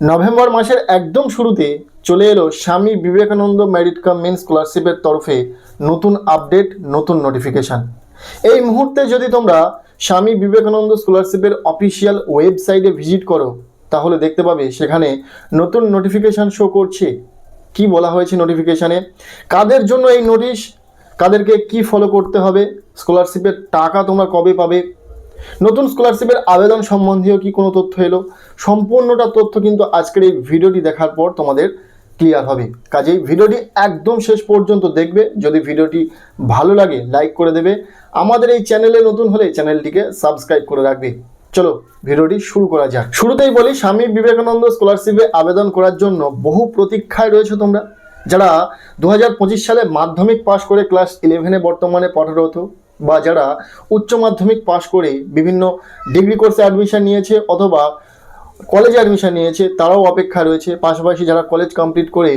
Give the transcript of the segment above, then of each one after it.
November মাসের একদম শুরুতে চলে এলো Swami Vivekananda merit cum main স্কলারশিপের তরফে নতুন আপডেট, নতুন নোটিফিকেশান। এই মুহূর্তে যদি তোমরা স্বামী বিবেকানন্দ স্কলারশিপের অফিসিয়াল ওয়েবসাইটে ভিজিট করো, তাহলে দেখতে পাবে সেখানে নতুন নোটিফিকেশান শো করছে। কি বলা হয়েছে নোটিফিকেশানে? কাদের জন্য এই নোটিশ? কাদেরকে কি ফলো করতে হবে? স্কলারশিপের টাকা তোমরা কবে পাবে? নতুন স্কলারশিপের আবেদন সম্বন্ধীয় কি কোনো তথ্য এলো? সম্পূর্ণটা তথ্য কিন্তু আজকের এই ভিডিওটি দেখার পর তোমাদের ক্লিয়ার হবে। কাজেই ভিডিওটি একদম শেষ পর্যন্ত দেখবে। যদি ভিডিওটি ভালো লাগে লাইক করে দেবে। আমাদের এই চ্যানেলে নতুন হলে চ্যানেলটিকে সাবস্ক্রাইব করে রাখবে। চলো, ভিডিওটি শুরু করা যাক। শুরুতেই বলি, স্বামী বিবেকানন্দ স্কলারশিপে আবেদন করার জন্য বহু প্রতীক্ষায় রয়েছে তোমরা। যারা দু হাজার পঁচিশ সালে মাধ্যমিক পাশ করে ক্লাস ইলেভেনে বর্তমানে পঠরত বা যারা উচ্চ মাধ্যমিক পাশ করে বিভিন্ন ডিগ্রি কোর্সে অ্যাডমিশন নিয়েছে অথবা কলেজে অ্যাডমিশন নিয়েছে, তারাও অপেক্ষা রয়েছে। পাশাপাশি যারা কলেজ কমপ্লিট করে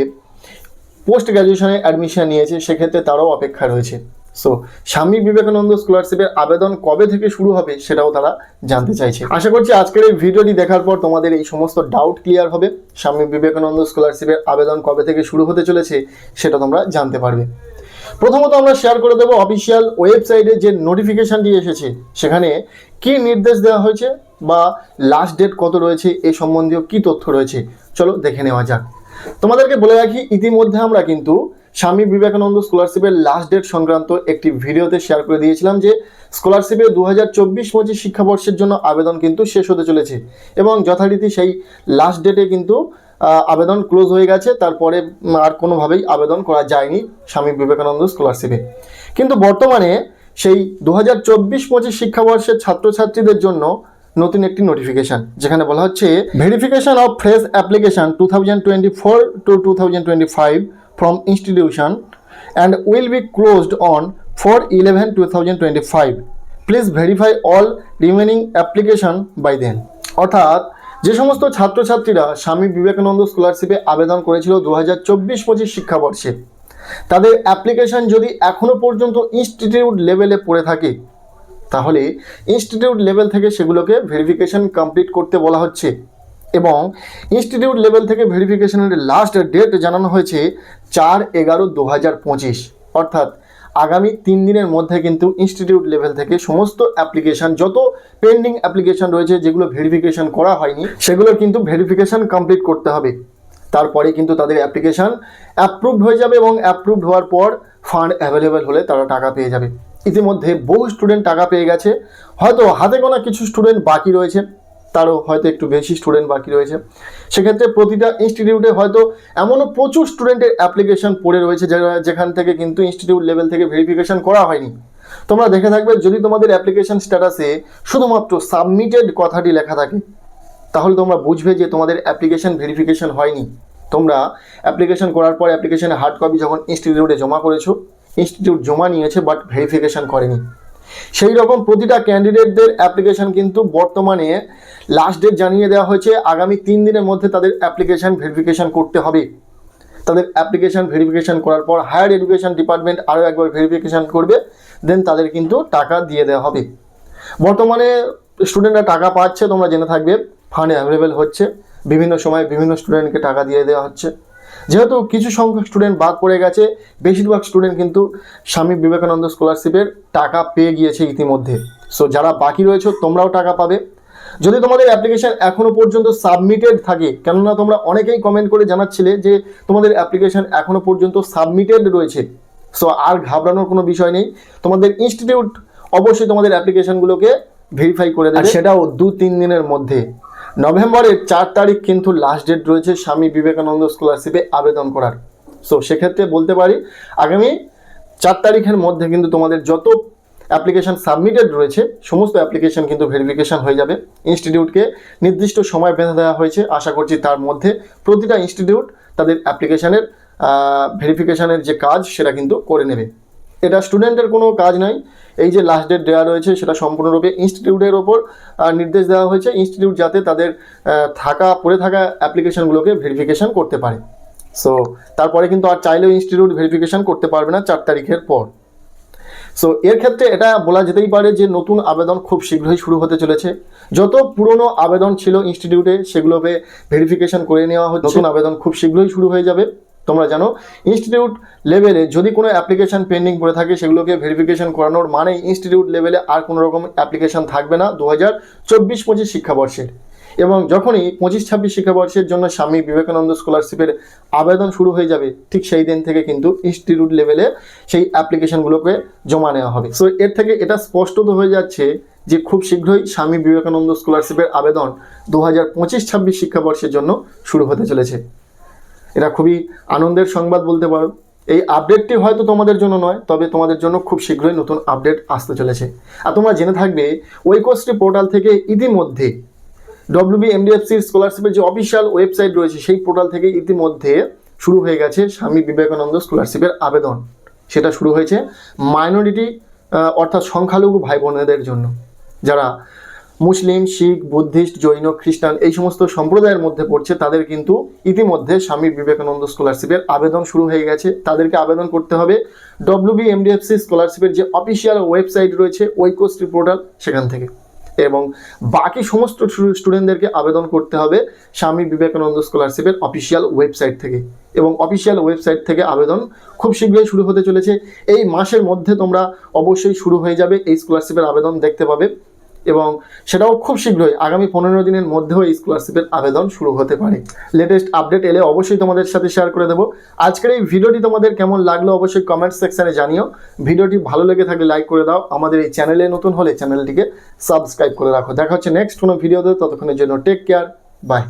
পোস্ট গ্র্যাজুয়েশনে অ্যাডমিশন নিয়েছে, সেক্ষেত্রে তারাও অপেক্ষা রয়েছে। সো স্বামী বিবেকানন্দ স্কলারশিপের আবেদন কবে থেকে শুরু হবে সেটাও তারা জানতে চাইছে। আশা করছি আজকের এই ভিডিওটি দেখার পর তোমাদের এই সমস্ত ডাউট ক্লিয়ার হবে। স্বামী বিবেকানন্দ স্কলারশিপের আবেদন কবে থেকে শুরু হতে চলেছে সেটা তোমরা জানতে পারবে। প্রথমত আমরা শেয়ার করে দেবো অফিসিয়াল ওয়েবসাইটে যে নোটিফিকেশনটি এসেছে, সেখানে কি নির্দেশ দেওয়া হয়েছে বা লাস্ট ডেট কত রয়েছে, এ সম্বন্ধীয় কি তথ্য রয়েছে, চলো দেখে নেওয়া যাক। তোমাদেরকে বলে রাখি, ইতিমধ্যে আমরা কিন্তু স্বামী বিবেকানন্দ স্কলারশিপের লাস্ট ডেট সংক্রান্ত একটি ভিডিওতে শেয়ার করে দিয়েছিলাম যে স্কলারশিপে দু হাজার চব্বিশ পঁচিশ শিক্ষাবর্ষের জন্য আবেদন কিন্তু শেষ হতে চলেছে এবং যথারীতি সেই লাস্ট ডেটে কিন্তু আবেদন ক্লোজ হয়ে গেছে, তারপরে আর কোনোভাবেই আবেদন করা যায়নি স্বামী বিবেকানন্দ স্কলারশিপে কিন্তু বর্তমানে সেই দু হাজার চব্বিশ পঁচিশ শিক্ষাবর্ষের ছাত্রছাত্রীদের জন্য নতুন একটি নোটিফিকেশন যেখানে বলা হচ্ছে verification of fresh application two thousand twenty four to two thousand twenty five from institution and will be closed on four eleven two thousand twenty five please verify all remaining application by then অর্থাৎ যে সমস্ত ছাত্রছাত্রীরা স্বামী বিবেকানন্দ স্কলারশিপে আবেদন করেছিল দু হাজার চব্বিশ পঁচিশ শিক্ষাবর্ষে। তাদের অ্যাপ্লিকেশন যদি এখনও পর্যন্ত ইনস্টিটিউট লেভেলে পড়ে থাকে, তাহলে ইনস্টিটিউট লেভেল থেকে সেগুলোকে ভেরিফিকেশন কমপ্লিট করতে বলা হচ্ছে এবং ইনস্টিটিউট লেভেল থেকে ভেরিফিকেশনের লাস্ট ডেট জানানো হয়েছে চার এগারো দু হাজার পঁচিশ। অর্থাৎ আগামী তিন দিনের মধ্যে কিন্তু ইনস্টিটিউট লেভেল থেকে সমস্ত অ্যাপ্লিকেশন যত পেন্ডিং অ্যাপ্লিকেশন রয়েছে, যেগুলো ভেরিফিকেশন করা হয়নি সেগুলোর কিন্তু ভেরিফিকেশন কমপ্লিট করতে হবে। তারপরে কিন্তু তাদের অ্যাপ্লিকেশন অ্যাপ্রুভড হয়ে যাবে এবং অ্যাপ্রুভড হওয়ার পর ফান্ড অ্যাভেলেবেল হলে তারা টাকা পেয়ে যাবে। ইতিমধ্যে বহু স্টুডেন্ট টাকা পেয়ে গেছে। হয়তো হাতে গোনা কিছু স্টুডেন্ট বাকি রয়েছে। তারও হয়তো একটু বেশি স্টুডেন্ট বাকি রয়েছে। সেক্ষেত্রে প্রতিটা ইনস্টিটিউটে হয়তো এমনও প্রচুর স্টুডেন্টের অ্যাপ্লিকেশন পড়ে রয়েছে যেখান থেকে কিন্তু ইনস্টিটিউট লেভেল থেকে ভেরিফিকেশন করা হয়নি। তোমরা দেখে থাকবে, যদি তোমাদের অ্যাপ্লিকেশন স্ট্যাটাসে শুধুমাত্র সাবমিটেড কথাটি লেখা থাকে, তাহলে তোমরা বুঝবে যে তোমাদের অ্যাপ্লিকেশন ভেরিফিকেশন হয়নি। তোমরা অ্যাপ্লিকেশন করার পর অ্যাপ্লিকেশনের হার্ড কপি যখন ইনস্টিটিউটে জমা করেছ ইনস্টিটিউট জমা নিয়েছে বাট ভেরিফিকেশন করেনি। সেই রকম প্রতিটা ক্যান্ডিডেটদের অ্যাপ্লিকেশন কিন্তু বর্তমানে লাস্ট ডেট জানিয়ে দেওয়া হয়েছে। আগামী তিন দিনের মধ্যে তাদের অ্যাপ্লিকেশন ভেরিফিকেশন করতে হবে। তাদের অ্যাপ্লিকেশন ভেরিফিকেশন করার পর হায়ার এডুকেশন ডিপার্টমেন্ট আরও একবার ভেরিফিকেশন করবে। দেন তাদের কিন্তু টাকা দিয়ে দেওয়া হবে। বর্তমানে স্টুডেন্টরা টাকা পাচ্ছে, তোমরা জেনে থাকবে। ফান্ড অ্যাভেলেবেল হচ্ছে। বিভিন্ন সময় বিভিন্ন স্টুডেন্টকে টাকা দিয়ে দেওয়া হচ্ছে। যেহেতু কিছু সংখ্যক স্টুডেন্ট বাদ পড়ে গেছে, বেশিরভাগ স্টুডেন্ট কিন্তু স্বামী বিবেকানন্দ স্কলারশিপের টাকা পেয়ে গিয়েছে ইতিমধ্যে। সো যারা বাকি রয়েছে, তোমরাও টাকা পাবে। যদি তোমাদের অ্যাপ্লিকেশন এখনও পর্যন্ত সাবমিটেড থাকে, কেননা তোমরা অনেকেই কমেন্ট করে জানাচ্ছিলে যে তোমাদের অ্যাপ্লিকেশন এখনও পর্যন্ত সাবমিটেড রয়েছে। সো আর ঘাবড়ানোর কোনো বিষয় নেই। তোমাদের ইনস্টিটিউট অবশ্যই তোমাদের অ্যাপ্লিকেশনগুলোকে ভেরিফাই করে দেবে। সেটাও দু তিন দিনের মধ্যে। নভেম্বরের চার তারিখ কিন্তু লাস্ট ডেট রয়েছে স্বামী বিবেকানন্দ স্কলারশিপে আবেদন করার। সো সেক্ষেত্রে বলতে পারি, আগামী চার তারিখের মধ্যে কিন্তু তোমাদের যত অ্যাপ্লিকেশন সাবমিটেড রয়েছে, সমস্ত অ্যাপ্লিকেশন কিন্তু ভেরিফিকেশন হয়ে যাবে। ইনস্টিটিউটকে নির্দিষ্ট সময় বেঁধে দেওয়া হয়েছে। আশা করছি তার মধ্যে প্রতিটা ইনস্টিটিউট তাদের অ্যাপ্লিকেশানের ভেরিফিকেশানের যে কাজ, সেটা কিন্তু করে নেবে। এটা স্টুডেন্টের কোনো কাজ নয় এই যে লাস্ট ডেট দেওয়া রয়েছে সেটা সম্পূর্ণরূপে ইনস্টিটিউটের ওপর নির্দেশ দেওয়া হয়েছে। ইনস্টিটিউট যাতে তাদের থাকা পড়ে থাকা অ্যাপ্লিকেশনগুলোকে ভেরিফিকেশান করতে পারে। সো তারপরে কিন্তু আর চাইলেও ইনস্টিটিউট ভেরিফিকেশন করতে পারবে না চার তারিখের পর। সো এর ক্ষেত্রে এটা বলা যেতেই পারে যে নতুন আবেদন খুব শীঘ্রই শুরু হতে চলেছে। যত পুরনো আবেদন ছিল ইনস্টিটিউটে সেগুলোকে ভেরিফিকেশন করে নেওয়া হচ্ছে। নতুন আবেদন খুব শীঘ্রই শুরু হয়ে যাবে। তোমরা জানো ইনস্টিটিউট লেভেলে যদি কোনো অ্যাপ্লিকেশন পেন্ডিং পড়ে থাকে, সেগুলোকে ভেরিফিকেশন করানোর মানে ইনস্টিটিউট লেভেলে আর কোনো রকম অ্যাপ্লিকেশন থাকবে না দু হাজার চব্বিশ পঁচিশ শিক্ষাবর্ষের। এবং যখনই পঁচিশ ছাব্বিশ শিক্ষাবর্ষের জন্য স্বামী বিবেকানন্দ স্কলারশিপের আবেদন শুরু হয়ে যাবে, ঠিক সেই দিন থেকে কিন্তু ইনস্টিটিউট লেভেলে সেই অ্যাপ্লিকেশনগুলোকে জমা নেওয়া হবে। সো এর থেকে এটা স্পষ্টত হয়ে যাচ্ছে যে খুব শীঘ্রই স্বামী বিবেকানন্দ স্কলারশিপের আবেদন দু হাজার পঁচিশ ছাব্বিশ শিক্ষাবর্ষের জন্য শুরু হতে চলেছে। এটা খুবই আনন্দের সংবাদ বলতে পারো। এই আপডেটটি হয়তো তোমাদের জন্য নয়, তবে তোমাদের জন্য খুব শীঘ্রই নতুন আপডেট আসতে চলেছে। আর তোমরা জেনে থাকবে ওয়েকোস্ট্রি পোর্টাল থেকে ইতিমধ্যে ডব্লিউবি এমডিএফসির স্কলারশিপের যে অফিসিয়াল ওয়েবসাইট রয়েছে, সেই পোর্টাল থেকে ইতিমধ্যে শুরু হয়ে গেছে স্বামী বিবেকানন্দ স্কলারশিপের আবেদন। সেটা শুরু হয়েছে মাইনরিটি অর্থাৎ সংখ্যালঘু ভাই বোনেদের জন্য। যারা মুসলিম, শিখ, বুদ্ধিস্ট, জৈন, খ্রিস্টান এই সমস্ত সম্প্রদায়ের মধ্যে পড়ছে, তাদের কিন্তু ইতিমধ্যে স্বামী বিবেকানন্দ স্কলারশিপের আবেদন শুরু হয়ে গেছে। তাদেরকে আবেদন করতে হবে। ডব্লিউবি এমডিএফসি স্কলারশিপের যে অফিসিয়াল ওয়েবসাইট রয়েছে ওইকোস্ট্রি পোর্টাল, সেখান থেকে। এবং বাকি সমস্ত স্টুডেন্টদেরকে আবেদন করতে হবে স্বামী বিবেকানন্দ স্কলারশিপের অফিসিয়াল ওয়েবসাইট থেকে। এবং অফিসিয়াল ওয়েবসাইট থেকে আবেদন খুব শীঘ্রই শুরু হতে চলেছে। এই মাসের মধ্যে তোমরা অবশ্যই শুরু হয়ে যাবে। এই স্কলারশিপের আবেদন দেখতে পাবে। এবং সেটাও খুব শীঘ্রই, আগামী পনেরো দিনের মধ্যেও স্কলারশিপের আবেদন শুরু হতে পারে। লেটেস্ট আপডেট এলে অবশ্যই তোমাদের সাথে শেয়ার করে দেবো। আজকের এই ভিডিওটি তোমাদের কেমন লাগল অবশ্যই কমেন্ট সেকশানে জানিও। ভিডিওটি ভালো লেগে থাকলে লাইক করে দাও। আমাদের এই চ্যানেলে নতুন হলে চ্যানেলটিকে সাবস্ক্রাইব করে রাখো। দেখা হচ্ছে নেক্সট কোনো ভিডিওতে ততক্ষণের জন্য টেক কেয়ার বাই